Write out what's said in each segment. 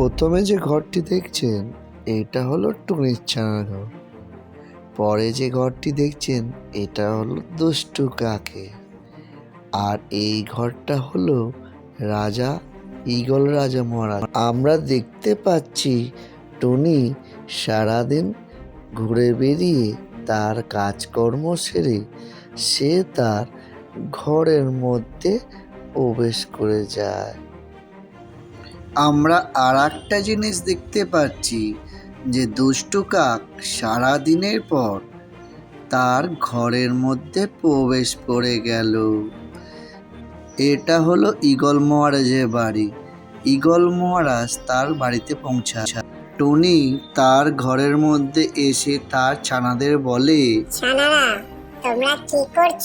প্রথমে যে ঘরটি দেখছেন, এটা হলো টুনির ছানার ঘর পরে যে ঘরটি দেখছেন, এটা হলো দুষ্টু কাকে। আর এই ঘরটা হলো রাজা, ঈগল রাজা মহারাজ। আমরা দেখতে পাচ্ছি টুনি সারাদিন ঘুরে বেরিয়ে তার কাজকর্ম সেরে সে তার ঘরের মধ্যে প্রবেশ করে যায়। আমরা আর একটা জিনিস দেখতে পাচ্ছি যে দুষ্টু কাক সারাদিনের পর তার ঘরের মধ্যে প্রবেশ করে গেল। এটা হলো ঈগল মহারাজের বাড়ি। ঈগল মহারাজ তার বাড়িতে পৌঁছা টনি তার ঘরের মধ্যে এসে তার ছানাদের বলে ছানারা তোমরা কি করছ?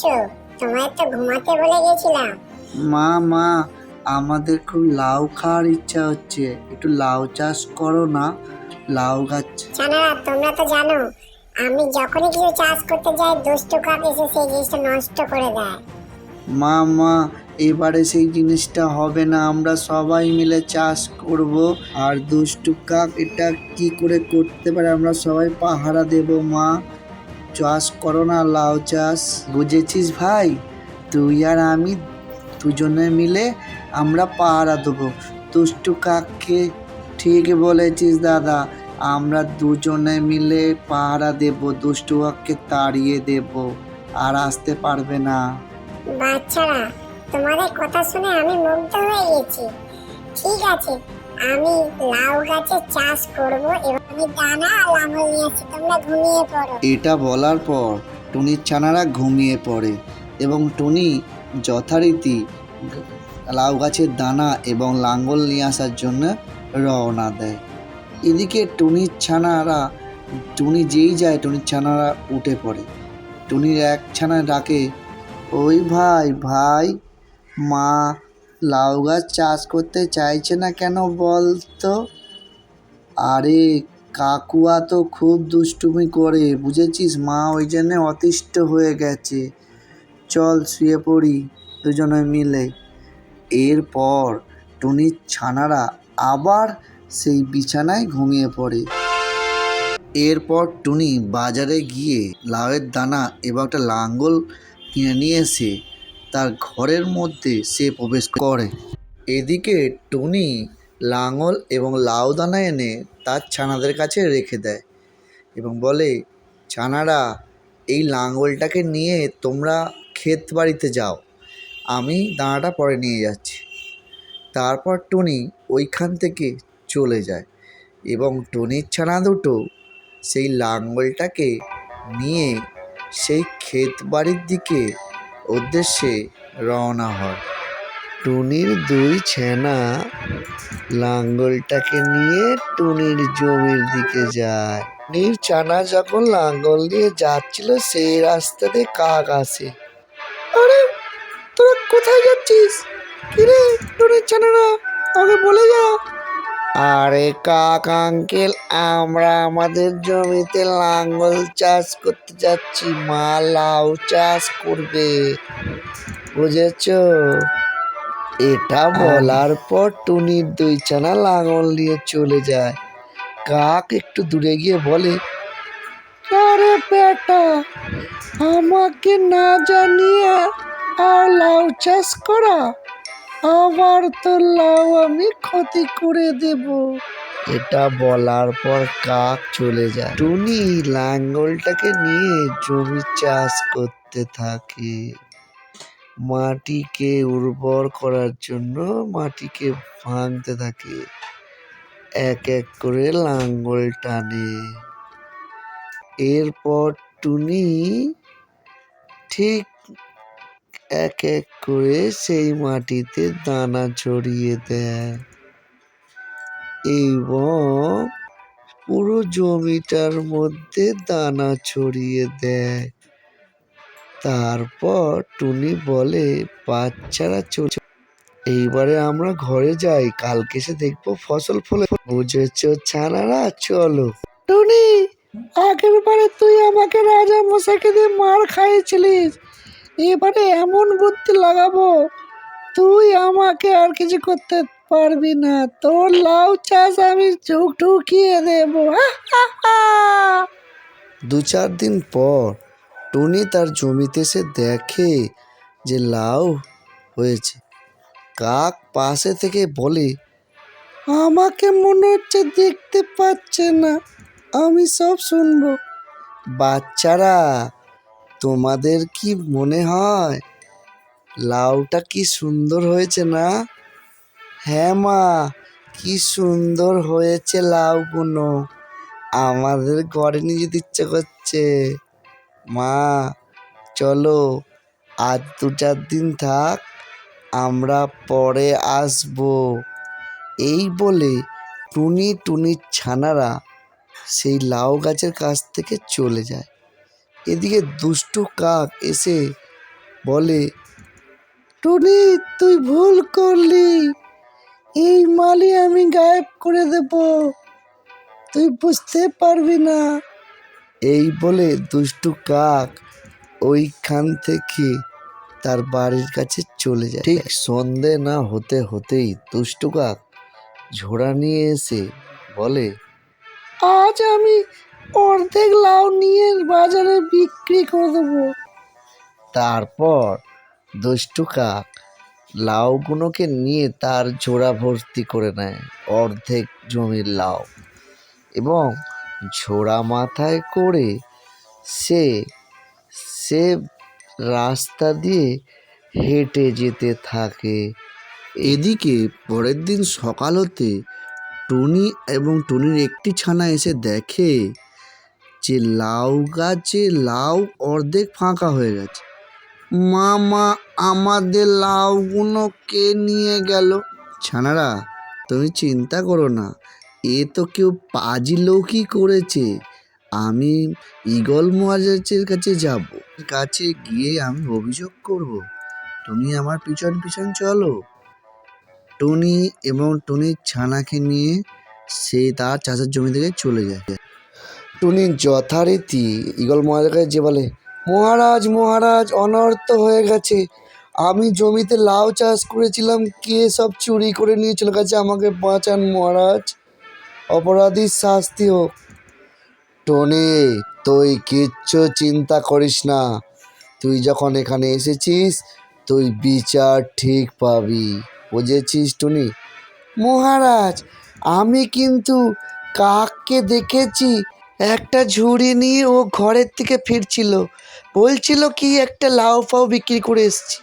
তোমায় তো ঘুমাতে বলে গেছিলাম। মা মা আমাদের খুব লাউ খাওয়ার ইচ্ছা হচ্ছে। একটু লাউ চাষ করো না লাউ গাছ। ছানারা তোমরা তো জানো আমি যখনই কিছু চাষ করতে যাই দুষ্টু কাক এসে সেই জিনিসটা নষ্ট করে দেয়। মা মা এবারে সেই জিনিসটা হবে না আমরা সবাই মিলে চাষ করব। আর দুষ্টু কাক এটা কি করে করতে পারে আমরা সবাই পাহারা দেব মা। চাষ করো না লাউ চাষ। বুঝেছিস ভাই? তুই আর আমি দুজনে মিলে আমরা পাহারা দেবো। দুষ্টু কাককে ঠিক বলেছিস দাদা। আমরা দুজনে মিলে পাহারা দেব দুষ্টু কাককে তাড়িয়ে দেব আর আসতে পারবে না। বাচ্চারা তোমাদের কথা শুনে আমি মুগ্ধ হয়ে গেছি। ঠিক আছে আমি লাউ গাছের চাষ করব এবং আমি দানা আর লাঙল নিয়ে আসছি তোমরা ঘুমিয়ে পড়ো। এটা বলার পর টুনির ছানারা ঘুমিয়ে পড়ে এবং টুনি যথারীতি লাউ গাছের দানা এবং লাঙ্গল নিয়ে আসার জন্য রওনা দেয়। এদিকে টুনির ছানারা, টুনি যেই যায়, টুনির ছানারা উঠে পড়ে। টুনির এক ছানা ডাকে, ওই ভাই ভাই, মা, লাউ গাছ চাষ করতে চাইছে না কেন বল তো আরে, কাকুয়া তো খুব দুষ্টুমি করে, বুঝেছিস? মা ওই জন্য অতিষ্ঠ হয়ে গেছে। চল শুয়ে পড়ি, দুজনে মিলে। এরপর টুনির ছানারা আবার সেই বিছানায় ঘুমিয়ে পড়ে। এরপর টুনি বাজারে গিয়ে লাউয়ের দানা এবং একটা লাঙ্গল কিনে নিয়ে এসে তার ঘরের মধ্যে সে প্রবেশ করে। এদিকে টুনি লাঙল এবং লাউ দানা এনে তার ছানাদের কাছে রেখে দেয় এবং বলে, ছানারা, এই লাঙলটাকে নিয়ে তোমরা ক্ষেত বাড়িতে যাও। আমি দানাটা পরে নিয়ে যাচ্ছি। তারপর টুনি ওইখান থেকে চলে যায় এবং টুনির ছানা দুটো সেই লাঙ্গলটাকে নিয়ে সেই ক্ষেত বাড়ির দিকে উদ্দেশ্যে রওনা হয়। টুনির দুই ছেনা লাঙ্গলটাকে নিয়ে টুনির জমির দিকে যায়। টুনির চানা যখন লাঙ্গল দিয়ে যাচ্ছিল, সেই রাস্তাতে কাক আসে। আরে কোথায় যাচ্ছিস? কিরে টুনির ছানারা? আমাকে বলে যা। আরে কাক আঙ্কেল আমরা আমাদের জমিতে লাঙ্গল চাষ করতে যাচ্ছি মা লাউ চাষ করবে। বুঝেছ? এটা বলার পর টুনির দুই ছানা লাঙল নিয়ে চলে যায়। কাক একটু দূরে গিয়ে বলে আরে বেটা আমাকে না জানিয়ে আর লাউ চাষ করা। আবার তো লাউ আমি ক্ষতি করে দেব। এটা বলার পর কাক চলে যায়। টুনি লাঙ্গলটাকে নিয়ে জমি চাষ করতে থাকে। মাটিকে উর্বর করার জন্য মাটিকে ভাঙতে থাকে। এক এক করে লাঙ্গল টানে। এরপর টুনি ঠিক এক এক করে সেই মাটিতে দানা ছড়িয়ে দেয়। এবং পুরো জমিটার মধ্যে দানা ছড়িয়ে দেয়। তারপর টুনি বলে, বাচ্চারা চল এইবারে আমরা ঘরে যাই, কালকে এসে দেখব ফসল ফলে বুঝেছ ছানারা? চলো। টুনি, আগের বারে তুই আমাকে রাজা মশাইকে দিয়ে মার খাইয়েছিলিস। এবারে এমন বুদ্ধি লাগাবো তুই আমাকে আর কিছু করতে পারবি না। তোর লাউ চাষ আমি চোখ ঢুকিয়ে দেব। দু চার দিন পর টুনি তার জমিতে সে দেখে যে লাউ হয়েছে। কাক পাশে থেকে বলে আমাকে মনে হচ্ছে দেখতে পাচ্ছে না আমি সব শুনব। বাচ্চারা তোমাদের কি মনে হয়? লাউটা কি সুন্দর হয়েছে না? হ্যাঁ মা, কি সুন্দর হয়েছে লাউগুলো আমাদের ঘরে নিয়ে যেতে ইচ্ছে করছে। মা, চলো আর দু চার দিন থাক, আমরা পরে আসব। এই বলে টুনি টুনির ছানারা সেই লাউ গাছের কাছ থেকে চলে যায়। এদিকে দুষ্টু কাক এসে বলে, টুনি, তুই ভুল করলি। এই মালি আমি গায়েব করে দেব। তুই বুঝতে পারবি না। এই বলে দুষ্টু কাক ওইখান থেকে তার বাড়ির কাছে চলে যায়। ঠিক সন্ধে না হতে হতেই দুষ্টু কাক ঝোড়া নিয়ে এসে বলে, আজ আমি অর্ধেক লাউ নিয়ে বাজারে বিক্রি করে দেবো। তারপর দুষ্টু কাক লাউগুলোকে নিয়ে তার ঝোড়া ভর্তি করে নেয় অর্ধেক জমির লাউ এবং ঝোড়া মাথায় করে সে সে রাস্তা দিয়ে হেঁটে যেতে থাকে। এদিকে পরের দিন সকাল হতে টুনি এবং টুনির একটি ছানা এসে দেখে যে লাউ গাছে লাউ অর্ধেক ফাঁকা হয়ে গেছে। মামা, আমাদের লাউগুলো কে নিয়ে গেল? ছানারা, তুমি চিন্তা করো না, এ তো কেউ পাজি লোকই করেছে। আমি ইগল মহারাজের কাছে যাব। কাছে গিয়ে আমি অভিযোগ করব। তুমি আমার পিছন পিছন চলো। টুনি এবং টুনির ছানাকে নিয়ে সে তার চাষের জমি থেকে চলে যায়। টুনি যথারীতি ইগল মহারাজের কাছে যে বলে, মহারাজ মহারাজ, অনর্থ হয়ে গেছে। আমি জমিতে লাউ চাষ করেছিলাম, কে সব চুরি করে নিয়ে চলে গেছে আমাকে বাঁচান মহারাজ? অপরাধীর শাস্তি হোক। টনি, তুই কিচ্ছু চিন্তা করিস না। তুই যখন এখানে এসেছিস, তুই বিচার ঠিক পাবি। বুঝেছিস টুনি? মহারাজ, আমি কিন্তু কাককে দেখেছি। একটা ঝুড়ি নিয়ে ও ঘরের থেকে ফিরছিল। বলছিল, কি একটা লাউ ফাউ বিক্রি করে এসছি।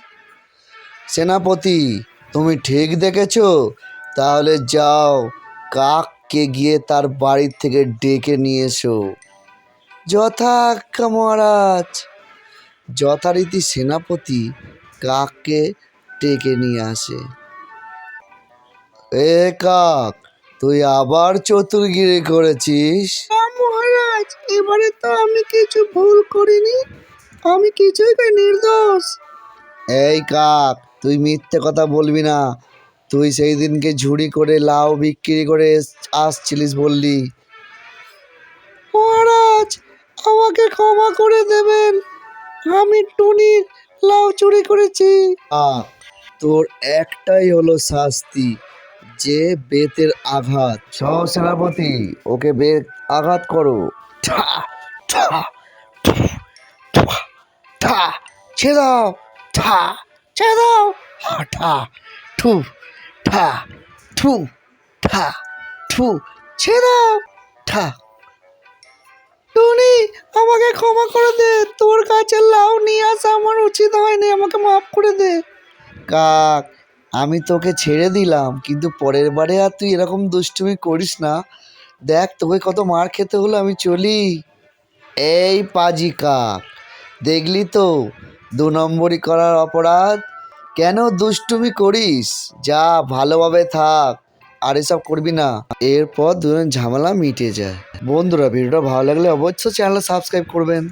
সেনাপতি, তুমি ঠিক দেখেছ? তাহলে যাও, কাককে গিয়ে তার বাড়ির থেকে ডেকে নিয়ে এসো। যথা মহারাজ। যথারীতি সেনাপতি কাককে ডেকে নিয়ে আসে। এ কাক, তুই আবার চতুর্গিরি করেছিস? এবারে তো আমি কিছু ভুল করিনি। আমি কিছুই নির্দোষ। এই কাক তুই মিথ্যে কথা বলবি না। তুই সেই দিনকে ঝুড়ি করে লাউ বিক্রি করে আসছিলিস বললি। মহারাজ আমাকে ক্ষমা করে দেবেন। আমি টুনির লাউ চুরি করেছি। তোর একটাই হলো শাস্তি যে বেতের আঘাত। সহ সেনাপতি ওকে বেত আঘাত করো। ঠা ঠা ঠুফ, ঠা ছেড়ে দাও ঠা ছেড়ে দাও। হা, ঠা ঠু ঠা ঠু ঠা ঠু ছেড়ে দাও ঠা। টুনি আমাকে ক্ষমা করে দে। তোর কাছে লাউ নিয়ে আসা আমার উচিত হয়নি। আমাকে মাফ করে দে। কাক আমি তোকে ছেড়ে দিলাম কিন্তু পরের বারে আর তুই এরকম দুষ্টুমি করিস না। দেখ, তোকে কত মার খেতে হলো, আমি চলি। এই পাজি কাক দেখলি তো, দু নম্বরই করার অপরাধ। কেন দুষ্টুমি করিস? যা, ভালোভাবে থাক, আর এসব করবি না। এরপর দুজন ঝামেলা মিটে যায়। বন্ধুরা, ভিডিওটা ভালো লাগলে অবশ্যই চ্যানেল সাবস্ক্রাইব করবেন।